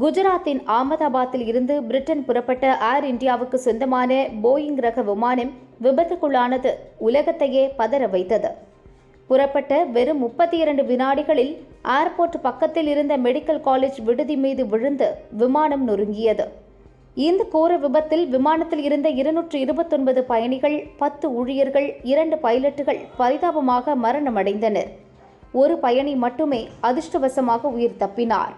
குஜராத்தின் அகமதாபாத்தில் இருந்து பிரிட்டன் புறப்பட்ட ஏர் இந்தியாவுக்கு சொந்தமான போயிங் ரக விமானம் விபத்துக்குள்ளானது. உலகத்தையே பதற வைத்தது. புறப்பட்ட வெறும் முப்பத்தி இரண்டு வினாடிகளில் ஏர்போர்ட் பக்கத்தில் இருந்த மெடிக்கல் காலேஜ் விடுதி மீது விழுந்து விமானம் நொறுங்கியது. இந்த கோர விபத்தில் விமானத்தில் இருந்த இருநூற்று இருபத்தொன்பது பயணிகள் பத்து ஊழியர்கள் இரண்டு பைலட்டுகள் பரிதாபமாக மரணமடைந்தனர். ஒரு பயணி மட்டுமே அதிர்ஷ்டவசமாக உயிர் தப்பினார்.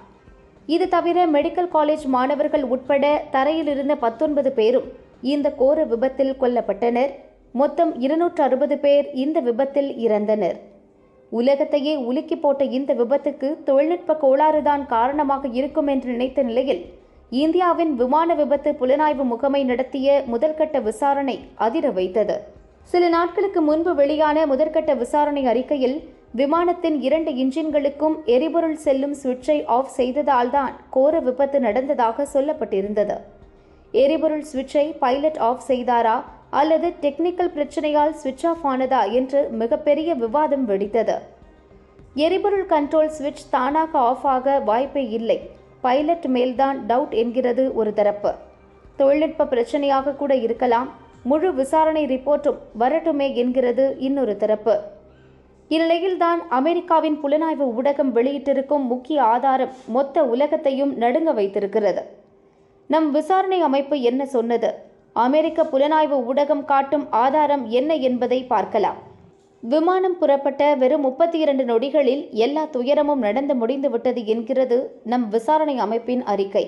இது தவிர மெடிக்கல் காலேஜ் மாணவர்கள் உட்பட தரையில் இருந்த பத்தொன்பது பேரும் இந்த கோர விபத்தில் கொல்லப்பட்டனர். மொத்தம் இருநூற்று அறுபது பேர் இந்த விபத்தில் இறந்தனர். உலகத்தையே உலுக்கி போட்ட இந்த விபத்துக்கு தொழில்நுட்ப கோளாறுதான் காரணமாக இருக்கும் என்று நினைத்த நிலையில் இந்தியாவின் விமான விபத்து புலனாய்வு முகமை நடத்திய முதற்கட்ட விசாரணை அதிர வைத்தது. சில நாட்களுக்கு முன்பு வெளியான முதற்கட்ட விசாரணை அறிக்கையில் விமானத்தின் இரண்டு இன்ஜின்களுக்கும் எரிபொருள் செல்லும் சுவிட்சை ஆஃப் செய்ததால்தான் கோர விபத்து நடந்ததாக சொல்லப்பட்டிருந்தது. எரிபொருள் சுவிட்சை பைலட் ஆஃப் செய்தாரா அல்லது டெக்னிக்கல் பிரச்சனையால் சுவிட்ச் ஆஃப் ஆனதா என்று மிகப்பெரிய விவாதம் வெடித்தது. எரிபொருள் கண்ட்ரோல் சுவிட்ச் தானாக ஆஃப் ஆக வாய்ப்பே இல்லை. பைலட் மேல்தான் டவுட் என்கிறது ஒரு தரப்பு. தொழில்நுட்ப பிரச்சனையாக கூட இருக்கலாம். முழு விசாரணை ரிப்போர்ட்டும் வரட்டுமே என்கிறது இன்னொரு தரப்பு. இந்நிலையில்தான் அமெரிக்காவின் புலனாய்வு ஊடகம் வெளியிட்டிருக்கும் முக்கிய ஆதாரம் மொத்த உலகத்தையும் நடுங்க வைத்திருக்கிறது. நம் விசாரணை அமைப்பு என்ன சொன்னது? அமெரிக்க புலனாய்வு ஊடகம் காட்டும் ஆதாரம் என்ன என்பதை பார்க்கலாம். விமானம் புறப்பட்ட வெறும் முப்பத்தி இரண்டு நொடிகளில் எல்லா துயரமும் நடந்து முடிந்து விட்டது என்கிறது நம் விசாரணை அமைப்பின் அறிக்கை.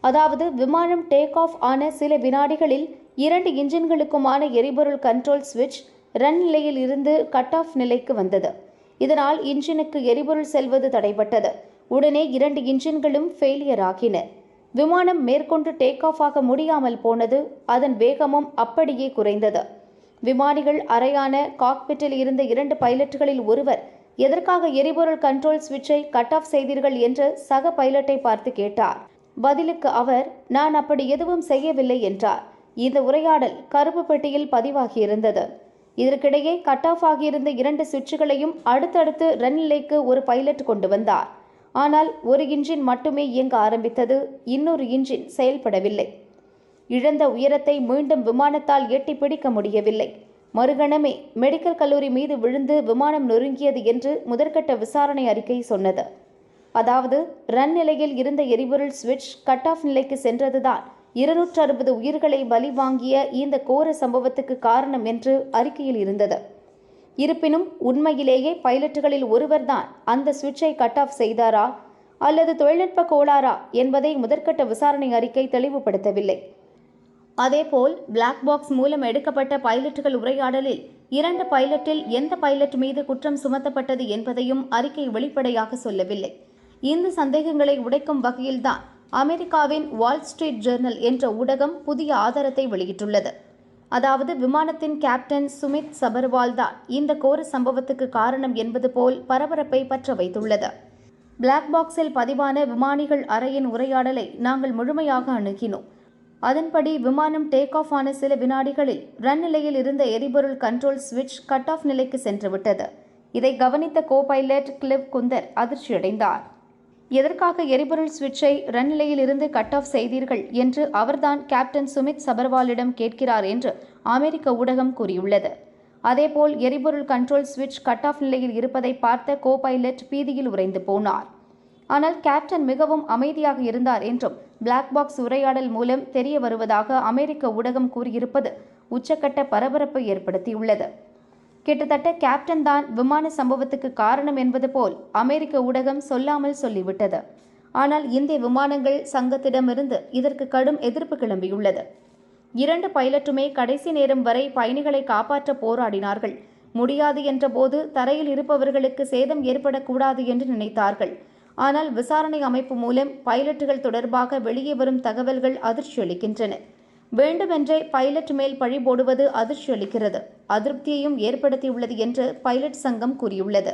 அதாவது விமானம் டேக் ஆஃப் ஆன சில வினாடிகளில் இரண்டு இன்ஜின்களுக்குமான எரிபொருள் கண்ட்ரோல் சுவிட்ச் ரன் நிலையில் இருந்து கட் ஆஃப் நிலைக்கு வந்தது. இதனால் இன்ஜினுக்கு எரிபொருள் செல்வது தடைபட்டது. உடனே இரண்டு இன்ஜின்களும் ஃபெயிலியர் ஆகின. விமானம் மேற்கொண்டு டேக் ஆஃப் ஆக முடியாமல் போனது அதன் வேகமும் அப்படியே குறைந்தது. விமானிகள் அறையான காக்பிட்டில் இருந்த இரண்டு பைலட்டுகளில் ஒருவர் எதற்காக எரிபொருள் கண்ட்ரோல் சுவிட்சை கட் ஆஃப் செய்தீர்கள்? என்று சக பைலட்டை பார்த்து கேட்டார். பதிலுக்கு அவர் நான் அப்படி எதுவும் செய்யவில்லை என்றார். இந்த உரையாடல் கருப்பு பெட்டியில் பதிவாகியிருந்தது. இதற்கிடையே கட் ஆஃப் ஆகியிருந்த இரண்டு சுவிட்சுகளையும் அடுத்தடுத்து ரன் நிலைக்கு ஒரு பைலட் கொண்டு வந்தார். ஆனால் ஒரு இன்ஜின் மட்டுமே இயங்க ஆரம்பித்தது. இன்னொரு இன்ஜின் செயல்படவில்லை. இழந்த உயரத்தை மீண்டும் விமானத்தால் எட்டி பிடிக்க முடியவில்லை. மறுகணமே மெடிக்கல் கல்லூரி மீது விழுந்து விமானம் நொறுங்கியது என்று முதற்கட்ட விசாரணை அறிக்கை சொன்னது. அதாவது ரன் நிலையில் இருந்த எரிபொருள் சுவிட்ச் கட் ஆஃப் நிலைக்கு சென்றதுதான் இருநூற்று அறுபது உயிர்களை பலி வாங்கிய இந்த கோர சம்பவத்துக்கு காரணம் என்று அறிக்கையில் இருந்தது. இருப்பினும் உண்மையிலேயே பைலட்டுகளில் ஒருவர்தான் அந்த சுவிட்சை கட் ஆஃப் செய்தாரா அல்லது தொழில்நுட்ப கோளாறா என்பதை முதற்கட்ட விசாரணை அறிக்கை தெளிவுபடுத்தவில்லை. அதேபோல் பிளாக் பாக்ஸ் மூலம் எடுக்கப்பட்ட பைலட்டுகள் உரையாடலில் இரண்டு பைலட்டில் எந்த பைலட் மீது குற்றம் சுமத்தப்பட்டது என்பதையும் அறிக்கை வெளிப்படையாக சொல்லவில்லை. இந்த சந்தேகங்களை உடைக்கும் வகையில்தான் அமெரிக்காவின் வால் ஸ்ட்ரீட் ஜேர்னல் என்ற ஊடகம் புதிய ஆதாரத்தை வெளியிட்டுள்ளது. அதாவது விமானத்தின் கேப்டன் சுமித் சபர்வால் தான் இந்த கோர சம்பவத்துக்கு காரணம் என்பது போல் பரபரப்பை பற்ற வைத்துள்ளது. பிளாக் பாக்ஸில் பதிவான விமானிகள் அறையின் உரையாடலை நாங்கள் முழுமையாக அணுகினோம். அதன்படி விமானம் டேக் ஆஃப் ஆன சில வினாடிகளில் ரன் நிலையில் இருந்த எரிபொருள் கண்ட்ரோல் சுவிட்ச் கட் ஆஃப் நிலைக்கு சென்றுவிட்டது. இதை கவனித்த கோ பைலட் கிளிவ் குந்தர் அதிர்ச்சியடைந்தார். எதற்காக எரிபொருள் சுவிட்சை ரன் நிலையில் இருந்து கட் ஆஃப் செய்தீர்கள் என்று அவர்தான் கேப்டன் சுமித் சபர்வாலிடம் கேட்கிறார் என்று அமெரிக்க ஊடகம் கூறியுள்ளது. அதேபோல் எரிபொருள் கண்ட்ரோல் சுவிட்ச் கட் ஆஃப் நிலையில் இருப்பதை பார்த்த கோ பைலட் பீதியில் உறைந்து போனார். ஆனால் கேப்டன் மிகவும் அமைதியாக இருந்தார் என்றும் பிளாக் பாக்ஸ் உரையாடல் மூலம் தெரிய வருவதாக அமெரிக்க ஊடகம் கூறியிருப்பது உச்சக்கட்ட பரபரப்பை ஏற்படுத்தியுள்ளது. கிட்டத்தட்ட கேப்டன் தான் விமான சம்பவத்துக்கு காரணம் என்பது போல் அமெரிக்க ஊடகம் சொல்லாமல் சொல்லிவிட்டது. ஆனால் இந்திய விமானங்கள் சங்கத்திடமிருந்து இதற்கு கடும் எதிர்ப்பு கிளம்பியுள்ளது. இரண்டு பைலட்டுமே கடைசி நேரம் வரை பயணிகளை காப்பாற்ற போராடினார்கள். முடியாது என்றபோது தரையில் இருப்பவர்களுக்கு சேதம் ஏற்படக்கூடாது என்று நினைத்தார்கள். ஆனால் விசாரணை அமைப்பு மூலம் பைலட்டுகள் தொடர்பாக வெளியே வரும் தகவல்கள் அதிர்ச்சியளிக்கின்றன. வேண்டுமென்றே பைலட் மேல் பழி போடுவது அதிர்ச்சியளிக்கிறது. அதிருப்தியையும் ஏற்படுத்தியுள்ளது என்று பைலட் சங்கம் கூறியுள்ளது.